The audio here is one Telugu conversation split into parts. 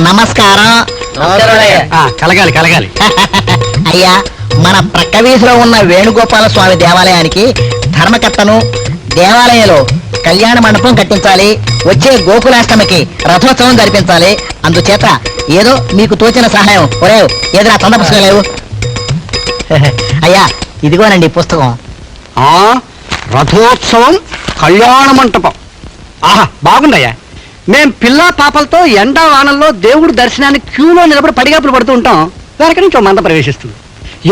నమస్కారం. ఆ, కలగాలి కలగాలి. అయ్యా మన ప్రక్క వీధిలో ఉన్న వేణుగోపాల స్వామి దేవాలయానికి ధర్మకర్తను దేవాలయంలో కళ్యాణ మండపం కట్టించాలి. వచ్చే గోకులాష్టమికి రథోత్సవం జరిపించాలి. అందుచేత ఏదో మీకు తోచిన సహాయం. ఒరే ఏదో తొంద పుస్తకం లేవు? అయ్యా ఇదిగోనండి ఈ పుస్తకం. ఆ రథోత్సవం కళ్యాణ మంటపం. ఆహా బాగుందయ్యా. మేం పిల్ల పాపలతో ఎండా వానల్లో దేవుడు దర్శనానికి క్యూలో నిలబడి పడిగాపులు పడుతూ ఉంటాం. వెనక నుంచి మంద ప్రవేశిస్తుంది.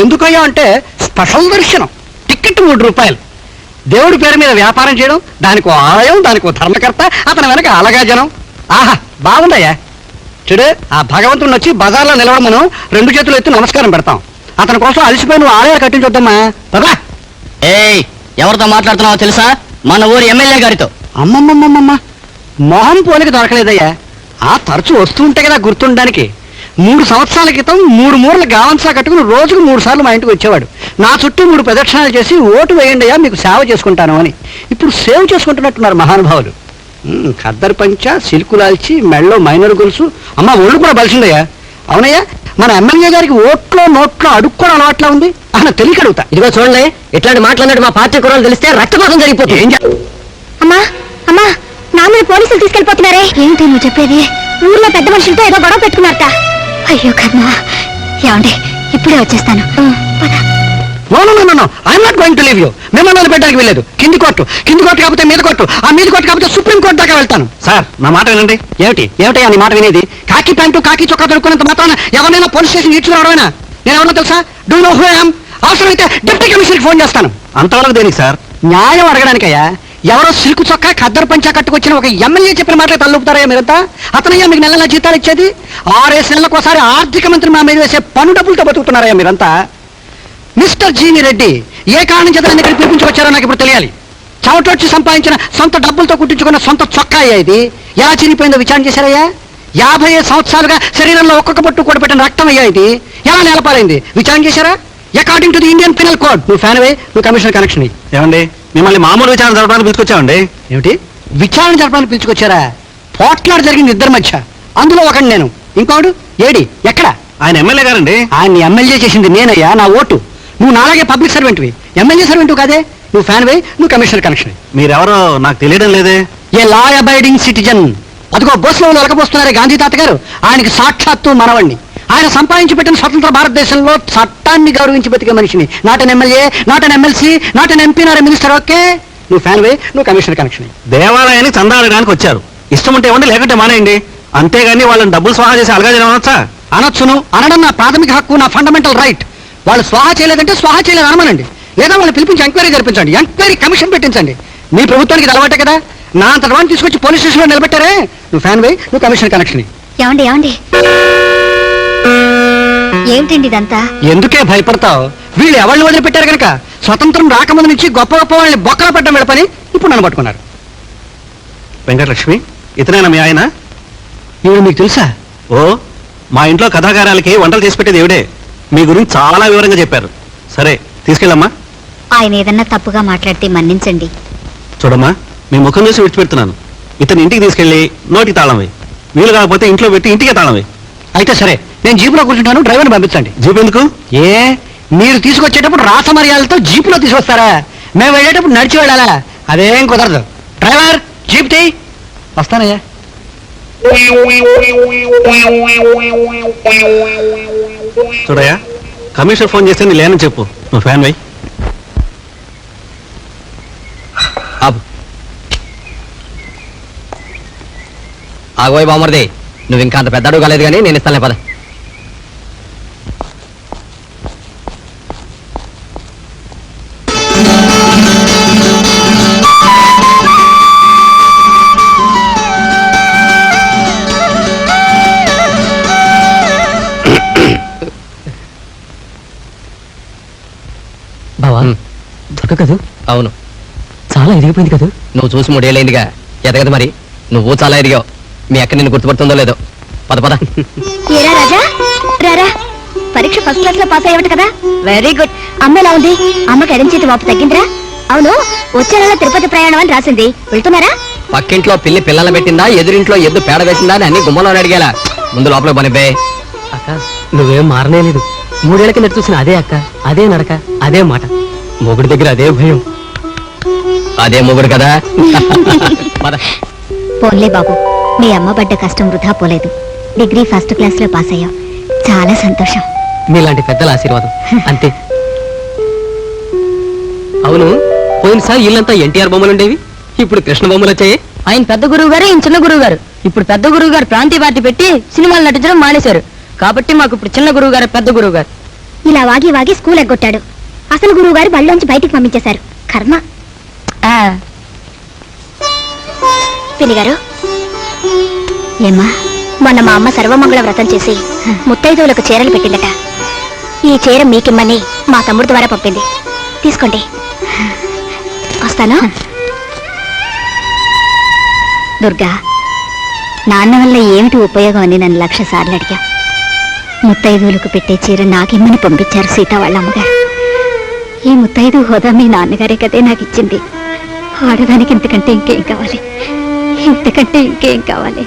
ఎందుకయ్యా అంటే స్పెషల్ దర్శనం. టికెట్ మూడు రూపాయలు. దేవుడి పేరు మీద వ్యాపారం చేయడం దానికి ఆలయం దానికి ధర్మకర్త అతని వెనక అలగా జనం. ఆహా బాగుందయ్యా. చూడు ఆ భగవంతుని వచ్చి బజార్లో నిలవడమను రెండు చేతులు ఎత్తి నమస్కారం పెడతాం. అతని కోసం అలసిపోయి నువ్వు ఆలయాలు కట్టించొద్దమ్మా. పదా. ఏయ్ ఎవరితో మాట్లాడుతున్నావో తెలుసా? మన ఊరి ఎమ్మెల్యే గారితో. అమ్మమ్మమ్మమ్మ. మొహం పోలిక దొరకలేదయ్యా. ఆ తరచు వస్తూ ఉంటే కదా గుర్తుండడానికి. మూడు సంవత్సరాల క్రితం మూడు మూరల గావంసా కట్టుకుని రోజుకు మూడు సార్లు మా ఇంటికి వచ్చేవాడు. నా చుట్టూ మూడు ప్రదక్షిణాలు చేసి ఓటు వేయండి అయ్యా మీకు సేవ చేసుకుంటాను అని. ఇప్పుడు సేవ్ చేసుకుంటున్నట్టున్నారు మహానుభావులు. ఖద్దరు పంచ సిల్కులాల్చి మెళ్ళో మైనర్ గొలుసు. అమ్మ ఒళ్ళు కూడా బలిసిందయ్యా. అవునయ్యా మన ఎమ్మెల్యే గారికి ఓట్లో నోట్లో అడుక్కోవడం అలవాట్లా ఉంది. అన్న తెలియక అడుగుతా. ఇదిగో చూడండి ఇట్లాంటి మాట్లాడినట్టు మా పార్టీ కుర్రలు తెలిస్తే రక్తపాతం జరిగిపోతుంది. అమ్మా అమ్మా నాన్న పోలీసులు తీసుకెళ్ళిపోతున్నారే? ఏంటి నువ్వు చెప్పేది? ఊర్లో పెద్ద మనుషులతో ఏదో గొడవ పెట్టుకున్నారట. అయ్యో కర్మ. ఏమండి ఇప్పుడే వచ్చేస్తాను. పద. No no no no I'm not going to leave you మిమ్మల్ని వదిలిపెట్టడానికి వెళ్ళలేదు కింది కోర్టు కింది కోర్టు కాకపోతే మీద కోర్టు. ఆ మీద కోర్టు కాకపోతే సుప్రీం కోర్టు దాకా వెళ్తాను. సార్ నా మాట వినండి. ఏమిటి? ఏమిటయ్యా నీ మాట వినేది? కాకి ప్యాంటు కాకి చొక్కా దొరుకున్నంత మాత్రాన ఎవరైనా పోలీస్ స్టేషన్ ఇచ్చుకురావడమేనా నేను ఎవరో తెలుసా? డూ నో హూ ఐఎమ్ అవసరమైతే డిప్యూటీ కమిషనర్కి ఫోన్ చేస్తాను. అంతవరకు దేనికి సార్? న్యాయం అడగడానికయ్యా. ఎవరో సిల్కు చొక్కా ఖద్దరు పంచా కట్టుకొచ్చిన ఒక ఎమ్మెల్యే చెప్పిన మాటలు తల్లుపుతారయ్యా మీరంతా? అతనయ్యా మీకు నెల నెల జీతాలు ఇచ్చేది? ఆరేసి నెలలకు ఒకసారి ఆర్థిక మంత్రి మా మీద వేసే పన్ను డబ్బులతో బతుకుతున్నారయ్యా మీరంతా. మిస్టర్ జీని రెడ్డి ఏ కారణం చేత నన్ను ఇక్కడ పిలిపించుకొచ్చారో నాకు ఇప్పుడు తెలియాలి. చవటొచ్చి సంపాదించిన సొంత డబ్బులతో కుట్టించుకున్న సొంత చొక్కా ఇది. ఎలా చిరిగిపోయిందో విచారణ చేశారయ్యా? యాభై ఐదు సంవత్సరాలుగా శరీరంలో ఒక్కొక్క పట్టు కూడబెట్టిన రక్తం అయ్యా ఇది. ఎలా నేలపాలైంది? విచారణ చేశారా? According to the Indian penal code నువ్వు ఫ్యాన్ వే నువ్వు కమిషనర్ కనెక్షన్ ఏమండి? మిమ్మల్ని మామూలు విచారణ జరపడానికి పిలుచుకొచ్చామండి. ఏమిటి? విచారణ జరపడానికి పిలుచుకొచ్చారా? పోట్లాడు జరిగింది ఇద్దరి మధ్య. అందులో ఒకటి నేను. ఇంకోడు? ఏడి? ఎక్కడ? ఆయన ఎమ్మెల్యే గారండి. ఆయన్ని ఎమ్మెల్యే చేసింది నేనయ్యా నా ఓటు. నువ్వు నాలాగే పబ్లిక్ సర్వెంట్వి. ఎమ్మెల్యే సర్వెంట్ కాదే? నువ్వు ఫ్యాన్ వే నువ్వు కమిషనర్ కనెక్షన్ మీరెవరో నాకు తెలియడం లేదే. ఏ లా అబైడింగ్ సిటిజన్ అదిగో బస్సులో వెలకపోస్తున్నారే గాంధీ తాత గారు ఆయనకి సాక్షాత్తు మనవణ్ణి. ఆయన సంపాదించి పెట్టిన స్వతంత్ర భారతదేశంలో చట్టాన్ని గౌరవించి బతికే మనిషిని. Not an MLA not an MLC not an MP not minister okay? నువ్వు ఫ్యాన్ వే నువ్వు కమిషనర్ కనెక్షన్ దేవాలయానికి చందా అడగడానికి వచ్చారు. ఇష్టం ఉంటే ఇవ్వండి లేకుంటే మానేయండి. అంతేగాని వాళ్ళని డబ్బులు స్వాహా చేసి అలగా అనొచ్చా? అనొచ్చును. అనడం నా ప్రాథమిక హక్కు నా ఫండమెంటల్ రైట్ వాళ్ళు స్వాహా చేయలేదంటే స్వాహా చేయలేదు అనమనండి. లేదా వాళ్ళు పిలిపించి ఎంక్వైరీ జరిపించండి. Enquiry commission పెట్టించండి. మీ ప్రభుత్వానికి ఇది అలవాటే కదా? నా అంత తీసుకొచ్చి పోలీస్ స్టేషన్లో నిలబెట్టారే? నువ్వు ఫ్యాన్ వే నువ్వు కమిషన్ కనెక్షన్ ఏమండి ఏమండి? ఏమిటండి ఇదంతా? ఎందుకే భయపడతావు? వీళ్ళు ఎవరిని వదిలిపెట్టారు కనుక స్వతంత్రం రాకముందు నుంచి గొప్ప గొప్ప వాళ్ళని బొక్కలు పెట్టడం వెళ్ళపని ఇప్పుడు నన్ను పట్టుకున్నారు. వెంకటలక్ష్మి ఇతనేనా మీ ఆయన? ఇవి మీకు తెలుసా? ఓ మా ఇంట్లో కథాకారాలకి వంటలు చేసి పెట్టేది ఎవడే మీ గురించి చాలా వివరంగా చెప్పారు. సరే తీసుకెళ్ళమ్మా. ఆయన ఏదన్నా తప్పుగా మాట్లాడితే మన్నించండి. చూడమ్మా మీ ముఖం చూసి విడిచిపెడుతున్నాను. ఇతని ఇంటికి తీసుకెళ్ళి నోటికి తాళం వేయి. వీలు కాకపోతే ఇంట్లో పెట్టి ఇంటికే తాళం వేయి. అయితే సరే నేను జీపులో కూర్చుంటాను డ్రైవర్ని పంపించండి. జీప్ ఎందుకు? ఏ మీరు తీసుకొచ్చేటప్పుడు రాసమర్యాలతో జీపులో తీసుకొస్తారా? మేము వెళ్ళేటప్పుడు నడిచి వెళ్ళాలా? అదేం కుదరదు. డ్రైవర్ జీప్ తీ. వస్తానయ్యా. చూడయా కమిషనర్ ఫోన్ చేస్తే నీ లేనని చెప్పు. నువ్వు ఫ్యాన్ వై. ఆగోయ్ బామర్ది నువ్వు ఇంకా అంత పెద్ద అడుగు కాలేదు కానీ నేను ఇస్తానులే పద. బావా అవును. చాలా ఎదిగిపోయింది కదా? నువ్వు చూసి మూడేళ్ళైందిగా ఎదగదు మరి. నువ్వు చాలా ఎదిగావు. మీ అక్క నిన్ను గుర్తుపడుతుందో లేదో. పద పద. ఏరా రాజా? రారా పరీక్ష ఫస్ట్ క్లాస్లో పాస్ అయ్యవట కదా? వెరీ గుడ్ అమ్మ ఎలా ఉంది? అమ్మకి ఎడంచేతి వాపు తగ్గిందిరా? అవును వచ్చే నెల తిరుపతి ప్రయాణం అని రాసింది. వెళ్తున్నారా? పక్కింట్లో పిల్లి పిల్లలు పెట్టిందా? ఎదురింట్లో ఎద్దు పేడ వేసిందా అని అన్ని గుమ్మలో అడిగేలా. ముందు లోపల పనిపే అక్క నువ్వేం మారనేలేదు మూడేళ్ళ కింద చూసిన అదే అక్క అదే నడక అదే మాట. మొగుడి దగ్గర అదే భయం. అదే మొగుడు కదా. పద. పోన్లే బాబు. మీ అమ్మ పడ్డ కష్టం వృధా పోలేదు. డిగ్రీ ఫస్ట్ క్లాస్లో పాస్ అయ్యావు. చాలా సంతోషం. మీలాంటి పెద్దల ఆశీర్వాదం. అంతే. అవును పోయినసారి ఇల్లంతా ఎన్టీఆర్ బొమ్మలు ఉండేవి. ఇప్పుడు కృష్ణ బొమ్మలు వచ్చాయి. ఆయన పెద్ద గురువు గారు ఈయన చిన్న గురువు గారు. ఇప్పుడు పెద్ద గురువు గారు ప్రాంతీయ పార్టీ పెట్టి సినిమాలు నటించడం మానేశారు. కాబట్టి మాకు ఇప్పుడు చిన్న గురువు గారు పెద్ద గురువు గారు. ఇలా వాగి వాగి స్కూల్ ఎగ్గొట్టాడు. అసలు గురువు గారు బళ్ళలోంచి బయటికి పంపించేశారు. కర్మ. ఆ, పిన్ని గారు ఏమ్మా మొన్న మా అమ్మ సర్వమంగళ వ్రతం చేసి ముత్తైదువులకు చీరలు పెట్టిందట. ఈ చీర మీకిమ్మని మా తమ్ముడు ద్వారా పంపింది. తీసుకోండి. వస్తాను? దుర్గా నాన్న వల్ల ఏమిటి ఉపయోగం అని నన్ను లక్ష సార్లు అడిగా. ముత్తైదువులకు పెట్టే చీర నాకిమ్మని పంపించారు సీత వాళ్ళ అమ్మగారు ఈ ముత్తైదు హోదా మీ నాన్నగారే కదే నాకు ఇచ్చింది ఆడదానికి ఇంతకంటే ఇంకేం కావాలి? ఇంతకంటే ఇంకేం కావాలి?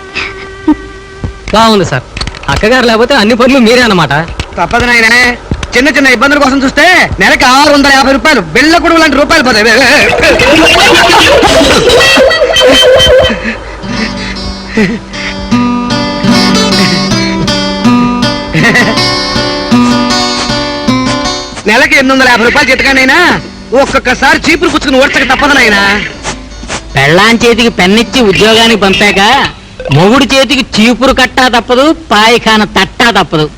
బాగుంది సార్. అక్కగారు లేకపోతే అన్ని పనులు మీరే అన్నమాట. తప్పదు నాయనే. చిన్న చిన్న ఇబ్బందుల కోసం చూస్తే నెలకి ఆరు వందల యాభై రూపాయలు బిళ్ళ కొడుకు లాంటి రూపాయలు పోతాయి. నెలకి ఎనిమిది వందల యాభై రూపాయలు చిట్టగానైనా ఒక్కొక్కసారి చీపురు పుచ్చుకుని ఓడ్చక తప్పదు నాయనా. పెళ్ళాం చేతికి పెన్నిచ్చి ఉద్యోగానికి పంపాక మొగుడు చేతికి చీపురు కట్టా తప్పదు పాయిఖాన తట్టా తప్పదు.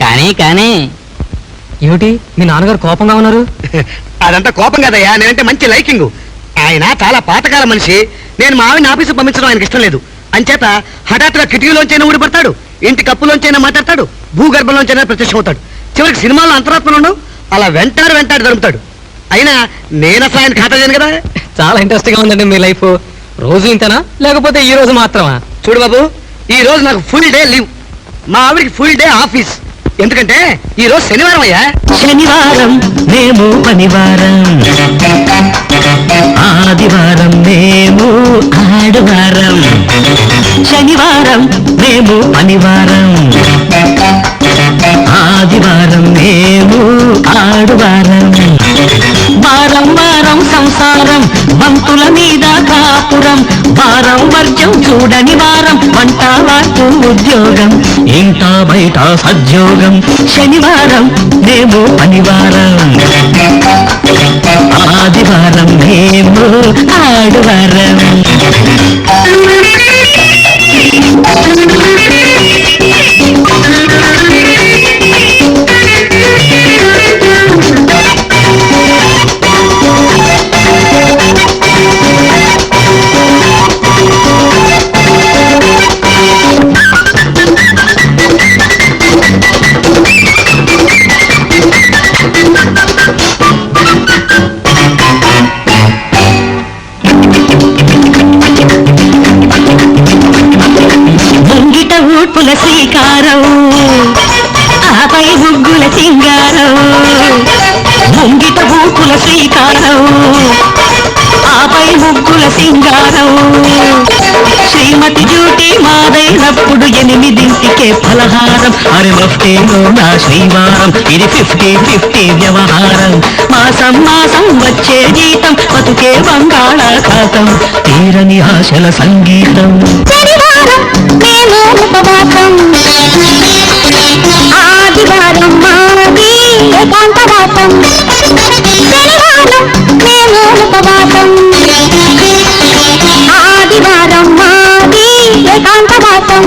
కానీ కానీ. ఏమిటి? మీ నాన్నగారు కోపంగా ఉన్నారు? అదంతా కోపం కదయ్యా. నేనంటే మంచి లైకింగ్. ఆయన చాలా పాతకాల మనిషి. నేను మా ఆవిడ ఆఫీసు పంపించడం ఆయనకి ఇష్టం లేదు. అంచేత హఠాత్తుగా కిటికీలోంచైనా ఊడిపడతాడు ఇంటి కప్పులోంచైనా మాట్లాడతాడు భూగర్భంలోంచైనా ప్రత్యక్షమవుతాడు. చివరికి సినిమాలో అంతరాత్మలు ఉండవు అలా వెంటాడు వెంటాడు దొరుకుతాడు అయినా నేను అసలు ఆయన ఖాతా చేయను కదా? చాలా ఇంట్రెస్టింగ్గా ఉందండి మీ లైఫ్ రోజు ఇంతనా? లేకపోతే ఈ రోజు మాత్రమా? చూడు బాబు ఈ రోజు నాకు ఫుల్ డే లీవ్ మా ఆవిడకి ఫుల్ డే ఆఫీస్ ఎందుకంటే ఈ రోజు శనివారం అయ్యా. శనివారం మేము పనివారం. ఆదివారం మేము ఆడువారం. శనివారం మేము పనివారం. ఆదివారం మేము వారం బంతుల మీద కాపురం వారం వర్గం చూడని వారం వంట వార్పు ఉద్యోగం ఇంట బయట సద్యోగం శనివారం మేము పనివారం. ఆదివారం మేము ఆడువారం. ఊడ్పుల శ్రీకారం. ఆపై ముగ్గుల సింగారం. శ్రీమతి డ్యూటీ మాదైనప్పుడు ఎనిమిదింటికే ఫలహారం. అరే మఫ్టీలో నా శ్రీవారం. ఇది ఫిఫ్టీ ఫిఫ్టీ వ్యవహారం. మాసం మాసం వచ్చే జీతం బతుకే బంగాళాఖాతం. తీరని ఆశల సంగీతం. ఆదివారం మాది ఏకాంతవాసం శనివారం మేము ఉపవాసం ఆదివారం మాది ఏకాంతవాసం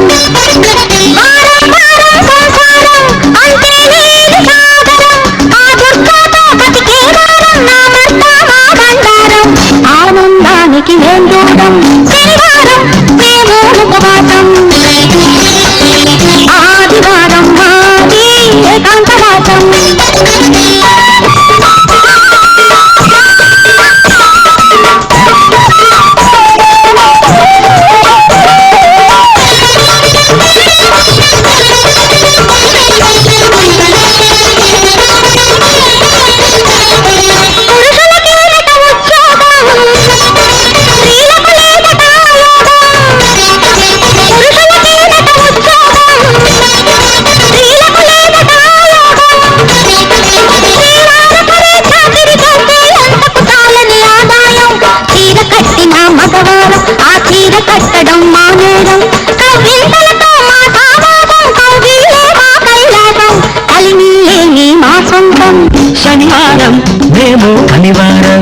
శనివారం శనివారం మేము అనివారం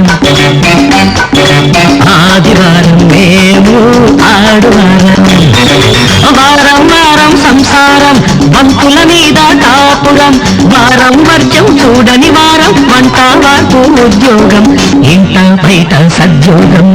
ఆదివారం మేము ఆడువారం. వారం వారం సంసారం బంతుల మీద కాపురం. వారం వర్జం చూడని వారం వంట వార్పు ఉద్యోగం. ఇంట బయట సద్యోగం.